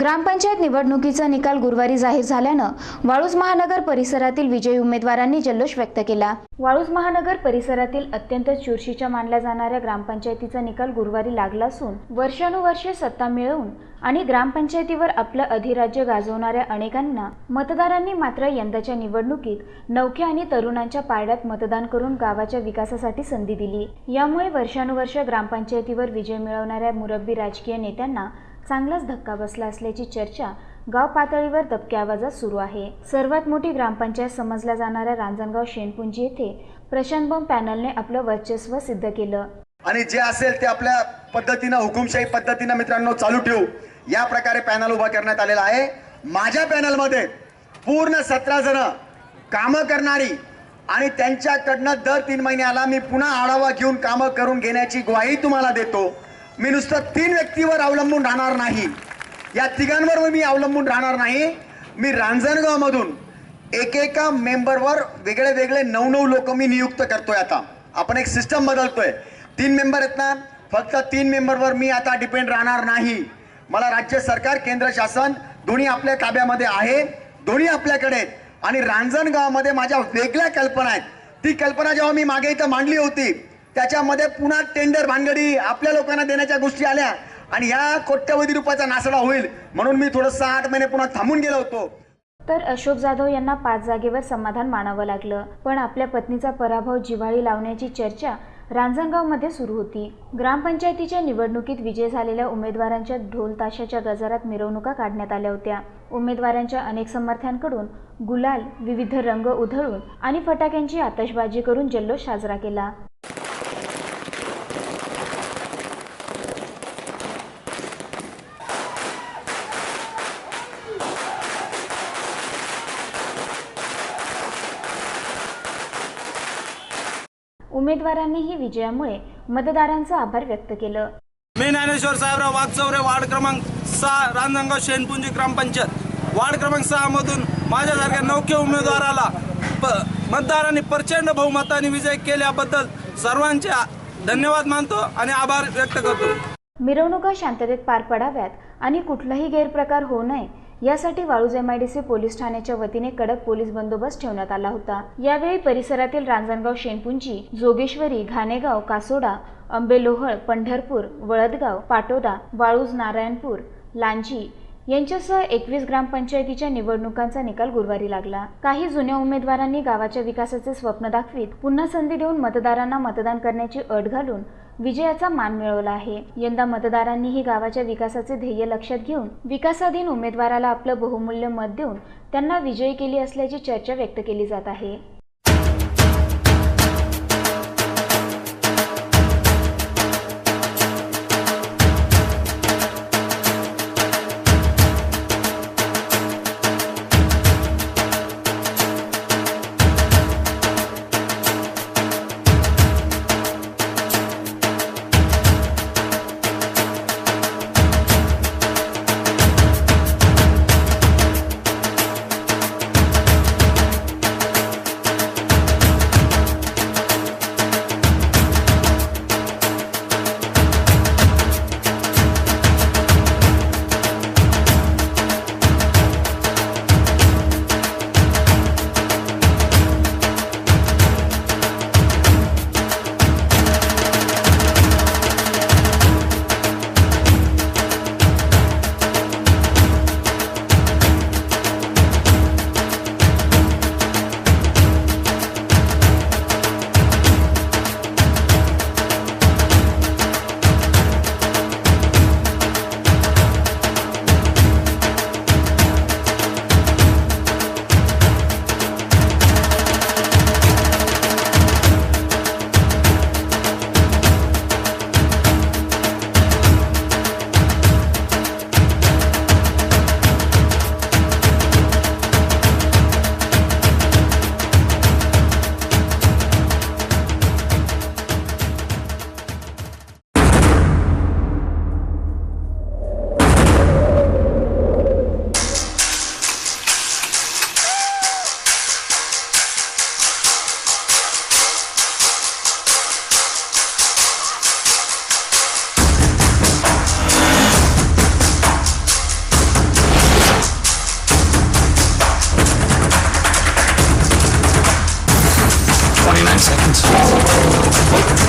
ग्रामपंचायत निवडणुकीचा निकाल गुरुवारी जाहीर झाल्यानं वाळूज महानगर परिसरातील विजयी उमेदवारांनी जल्लोष व्यक्त केला. वाळूज महानगर परिसरातील अत्यंत चुरशीच्या मानल्या जाणाऱ्या ग्रामपंचायतीचा निकाल गुरुवारी लागला असून वर्षानुवर्षे सत्ता मिळवून आणि ग्रामपंचायतीवर आपलं अधिराज्य गाजवणाऱ्या अनेकांना मतदारांनी मात्र यंदाच्या निवडणुकीत नवख्या आणि तरुणांच्या पारड्यात मतदान करून गावाच्या विकासासाठी संधी दिली. यामुळे वर्षानुवर्ष ग्रामपंचायतीवर विजय मिळवणाऱ्या मुरब्बी राजकीय नेत्यांना चांगलाच धक्का बसला असल्याची चर्चा गाव पातळीवर दबक्या आवाजात सुरू आहे. सर्वात मोठी ग्रामपंचायत समजल्या जाणाऱ्या रांजणगाव शेणपुंजी येथे प्रशांत बम पॅनलने आपलं वर्चस्व सिद्ध केलं. आणि जे असेल ते आपल्या पद्धतीनं हुकुमशाही पद्धतीनं मित्रांनो चालू ठेवू. या प्रकारे पॅनल उभा करण्यात आलेला आहे. माझ्या पॅनलमध्ये पूर्ण सतरा जण कामं करणारी आणि त्यांच्याकडनं दर तीन महिन्याला मी पुन्हा आढावा घेऊन कामं करून घेण्याची ग्वाही तुम्हाला देतो. मी नुसतं तीन व्यक्तीवर अवलंबून राहणार नाही. या तिघांवर मी अवलंबून राहणार नाही. मी रांजणगावमधून एकेका मेंबरवर वेगळे वेगळे नऊ नऊ लोक मी नियुक्त करतोय आता. आपण एक सिस्टम बदलतोय. तीन मेंबर आहेत ना फक्त तीन मेंबरवर मी आता डिपेंड राहणार नाही. मला राज्य सरकार केंद्र शासन दोन्ही आपल्या ताब्यामध्ये आहे. दोन्ही आपल्याकडे आहेत. आणि रांजणगावामध्ये माझ्या वेगळ्या कल्पना आहेत. ती कल्पना जेव्हा मी मागे इथं मांडली होती त्याच्यामध्ये पुन्हा टेंडर भानगडी आपल्या लोकांना देण्याच्या गोष्टी आल्या आणि या कोट्यवधी रुपयाचा नासडा होईल म्हणून मी थोडं सहा आठ महिने पुन्हा थांबून गेलो होतो. तर अशोक जाधव यांना पाच जागेवर समाधान मानावं लागलं. पण आपल्या पत्नीचा पराभव जिव्हाळी लावण्याची चर्चा रांजणगावमध्ये सुरू होती. ग्रामपंचायतीच्या निवडणुकीत विजय झालेल्या उमेदवारांच्या ढोल ताशाच्या गजारात मिरवणुका काढण्यात आल्या होत्या. उमेदवारांच्या अनेक समर्थ्यांकडून गुलाल विविध रंग उधळून आणि फटाक्यांची आतषबाजी करून जल्लोष साजरा केला. उमेदवारांनीही विजयामुळे मतदारांचा आभार व्यक्त केलं. मी ज्ञानेश्वर साहेबराव वाघचौरे वार्ड क्रमांक सहा रांजणगाव शेणपुंजी ग्रामपंचायत. वार्ड क्रमांक सहा मधून माझ्यासारख्या नौख्या उमेदवाराला प मतदारांनी प्रचंड बहुमताने विजय केल्याबद्दल सर्वांचे धन्यवाद मानतो आणि आभार व्यक्त करतो. मिरवणुका शांततेत पार पडाव्यात आणि कुठलाही गैरप्रकार होऊ नये यासाठी वाळूज एमआयडीसी पोलीस ठाण्याच्या वतीने कडक पोलीस बंदोबस्त ठेवण्यात आला होता. यावेळी परिसरातील रांजणगाव शेणपुंजी जोगेश्वरी घाणेगाव कासोडा अंबेलोहळ पंढरपूर वळदगाव पाटोदा वाळूज नारायणपूर लांजी यांच्यासह एकवीस ग्रामपंचायतीच्या निवडणुकांचा निकाल गुरुवारी लागला. काही जुन्या उमेदवारांनी गावाच्या विकासाचे स्वप्न दाखवीत पुन्हा संधी देऊन मतदारांना मतदान करण्याची अट घालून विजयाचा मान मिळवला आहे. यंदा मतदारांनीही गावाच्या विकासाचे ध्येय लक्षात घेऊन विकासाधीन उमेदवाराला आपलं बहुमूल्य मत देऊन त्यांना विजयी केली असल्याची चर्चा व्यक्त केली जात आहे. Let's go.